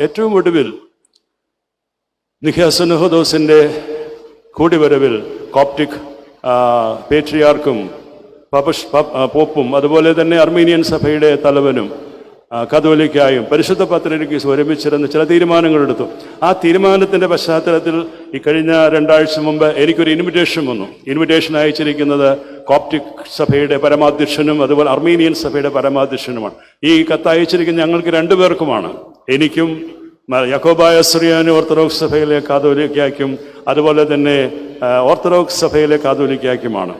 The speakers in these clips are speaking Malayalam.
ഏറ്റവും ഒടുവിൽ നിഖ്യാസനഹദോസിന്റെ കൂടിവരവിൽ കോപ്റ്റിക് പേട്രിയാർക്കും പപഷ് പോപ്പും അതുപോലെ തന്നെ അർമീനിയൻ സഭയുടെ തലവനും കതോലിക്കായും പരിശുദ്ധ പത്രികയ്ക്ക് ഒരുമിച്ചിരുന്ന് ചില തീരുമാനങ്ങൾ എടുത്തു. ആ തീരുമാനത്തിന്റെ പശ്ചാത്തലത്തിൽ ഈ കഴിഞ്ഞ രണ്ടാഴ്ച മുമ്പ് എനിക്കൊരു ഇൻവിറ്റേഷൻ വന്നു. ഇൻവിറ്റേഷൻ അയച്ചിരിക്കുന്നത് കോപ്റ്റിക് സഭയുടെ പരമാധ്യക്ഷനും അതുപോലെ അർമീനിയൻ സഭയുടെ പരമാധ്യക്ഷനുമാണ്. ഈ കത്ത് അയച്ചിരിക്കുന്ന ഞങ്ങൾക്ക് രണ്ടുപേർക്കുമാണ്. എനിക്കും യക്കോബായ സുറിയാനി ഓർത്തഡോക്സ് സഭയിലെ കാതോലിക്കായ്ക്കും അതുപോലെ തന്നെ ഓർത്തഡോക്സ് സഭയിലെ കാതോലിക്കായ്ക്കുമാണ്.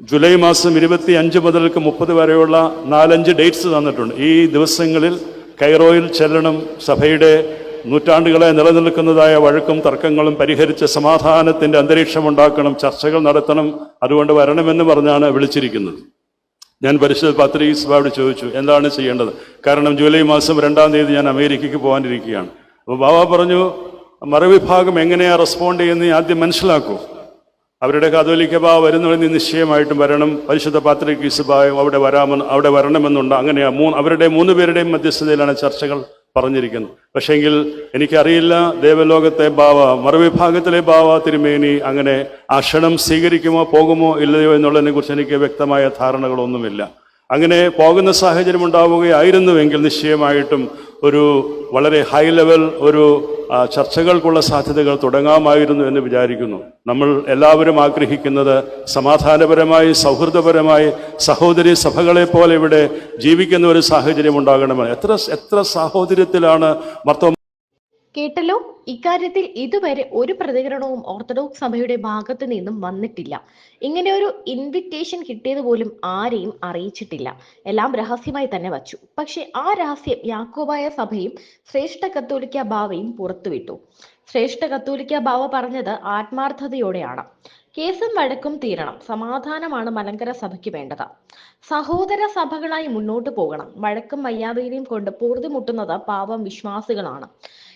ജൂലൈ മാസം ഇരുപത്തി അഞ്ച് മുതൽക്ക് മുപ്പത് വരെയുള്ള നാലഞ്ച് ഡേറ്റ്സ് തന്നിട്ടുണ്ട്. ഈ ദിവസങ്ങളിൽ കൈറോയിൽ ചെല്ലണം സഭയുടെ നൂറ്റാണ്ടുകളെ നിലനിൽക്കുന്നതായ വഴക്കും തർക്കങ്ങളും പരിഹരിച്ച് സമാധാനത്തിന്റെ അന്തരീക്ഷം ഉണ്ടാക്കണം ചർച്ചകൾ നടത്തണം അതുകൊണ്ട് വരണമെന്ന് പറഞ്ഞാണ് വിളിച്ചിരിക്കുന്നത്. ഞാൻ പരിശുദ്ധ പത്രീസ്ബായോട് ചോദിച്ചു എന്താണ് ചെയ്യേണ്ടത്? കാരണം ജൂലൈ മാസം രണ്ടാം തീയതി ഞാൻ അമേരിക്കയ്ക്ക് പോകാനിരിക്കുകയാണ്. അപ്പോൾ ബാബ പറഞ്ഞു മറുവിഭാഗം എങ്ങനെയാണ് റെസ്പോണ്ട് ചെയ്യുന്നത് ആദ്യം മനസ്സിലാക്കൂ. അവരുടെ കാതോലിക്ക ബാബ വരുന്നവരിൽ നിശ്ചയമായിട്ടും വരണം. പരിശുദ്ധ പാത്രികീസ് ബായും അവിടെ വരാമെന്ന് അവിടെ വരണമെന്നുണ്ട്. അങ്ങനെയാണ് മൂന്ന് അവരുടെ മൂന്ന് പേരുടെയും മധ്യസ്ഥതയിലാണ് ചർച്ചകൾ. പറഞ്ഞിരിക്കുന്നത് പക്ഷേങ്കിൽ എനിക്കറിയില്ല ദേവലോകത്തെ ബാവ മറുവിഭാഗത്തിലെ ബാവ തിരുമേനി അങ്ങനെ ആ ക്ഷണം സ്വീകരിക്കുമോ പോകുമോ ഇല്ലയോ എന്നുള്ളതിനെ കുറിച്ച് എനിക്ക് വ്യക്തമായ ധാരണകളൊന്നുമില്ല. അങ്ങനെ പോകുന്ന സാഹചര്യം ഉണ്ടാവുകയായിരുന്നുവെങ്കിൽ നിശ്ചയമായിട്ടും ഒരു വളരെ ഹൈ ലെവൽ ഒരു ചർച്ചകൾക്കുള്ള സാധ്യതകൾ തുടങ്ങാമായിരുന്നു എന്ന് വിചാരിക്കുന്നു. നമ്മൾ എല്ലാവരും ആഗ്രഹിക്കുന്നത് സമാധാനപരമായി സൗഹൃദപരമായി സഹോദരി സഭകളെ പോലെ ഇവിടെ ജീവിക്കുന്ന ഒരു സാഹചര്യം ഉണ്ടാകണമെന്ന്. എത്ര എത്ര സാഹോദര്യത്തിലാണ് മർത്തവ കേട്ടല്ലോ? ഇക്കാര്യത്തിൽ ഇതുവരെ ഒരു പ്രതികരണവും ഓർത്തഡോക്സ് സഭയുടെ ഭാഗത്തു നിന്നും വന്നിട്ടില്ല. ഇങ്ങനെ ഒരു ഇൻവിറ്റേഷൻ കിട്ടിയത് പോലും ആരെയും അറിയിച്ചിട്ടില്ല. എല്ലാം രഹസ്യമായി തന്നെ വച്ചു. പക്ഷെ ആ രഹസ്യം യാക്കോബായ സഭയും ശ്രേഷ്ഠ കത്തോലിക്ക ബാവയും പുറത്തുവിട്ടു. ശ്രേഷ്ഠ കത്തോലിക്ക ബാവ പറഞ്ഞത് ആത്മാർത്ഥതയോടെയാണ്. കേസും വഴക്കും തീരണം. സമാധാനമാണ് മലങ്കര സഭയ്ക്ക് വേണ്ടത്. സഹോദര സഭകളായി മുന്നോട്ട് പോകണം. വഴക്കും വയ്യാവേലിയും കൊണ്ട് പൊറുതിമുട്ടുന്നത് പാവം വിശ്വാസികളാണ്.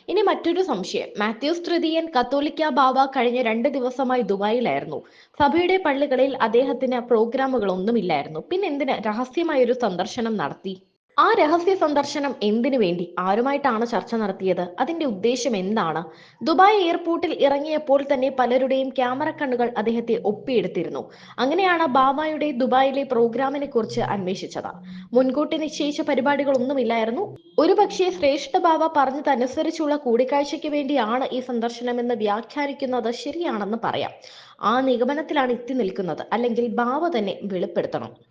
ഇനി മറ്റൊരു സംശയം. മാത്യൂസ് തൃതീയൻ കത്തോലിക്ക ബാബ കഴിഞ്ഞ രണ്ട് ദിവസമായി ദുബായിലായിരുന്നു. സഭയുടെ പള്ളികളിൽ അദ്ദേഹത്തിന് പ്രോഗ്രാമുകളൊന്നുമില്ലായിരുന്നു. പിന്നെ എന്തിന് രഹസ്യമായ ഒരു സന്ദർശനം നടത്തി. ആ രഹസ്യ സന്ദർശനം എന്തിനു വേണ്ടി? ആരുമായിട്ടാണ് ചർച്ച നടത്തിയത്? അതിന്റെ ഉദ്ദേശം എന്താണ്? ദുബായ് എയർപോർട്ടിൽ ഇറങ്ങിയപ്പോൾ തന്നെ പലരുടെയും ക്യാമറ കണ്ണുകൾ അദ്ദേഹത്തെ ഒപ്പിയെടുത്തിരുന്നു. അങ്ങനെയാണ് ബാബായുടെ ദുബായിലെ പ്രോഗ്രാമിനെ കുറിച്ച് അന്വേഷിച്ചത്. മുൻകൂട്ടി നിശ്ചയിച്ച പരിപാടികളൊന്നുമില്ലായിരുന്നു. ഒരുപക്ഷെ ശ്രേഷ്ഠ ബാബ പറഞ്ഞതനുസരിച്ചുള്ള കൂടിക്കാഴ്ചയ്ക്ക് വേണ്ടിയാണ് ഈ സന്ദർശനമെന്ന് വ്യാഖ്യാനിക്കുന്നത് ശരിയാണെന്ന് പറയാം. ആ നിഗമനത്തിലാണ് എത്തി നിൽക്കുന്നത്. അല്ലെങ്കിൽ ബാബ തന്നെ വെളിപ്പെടുത്തണം.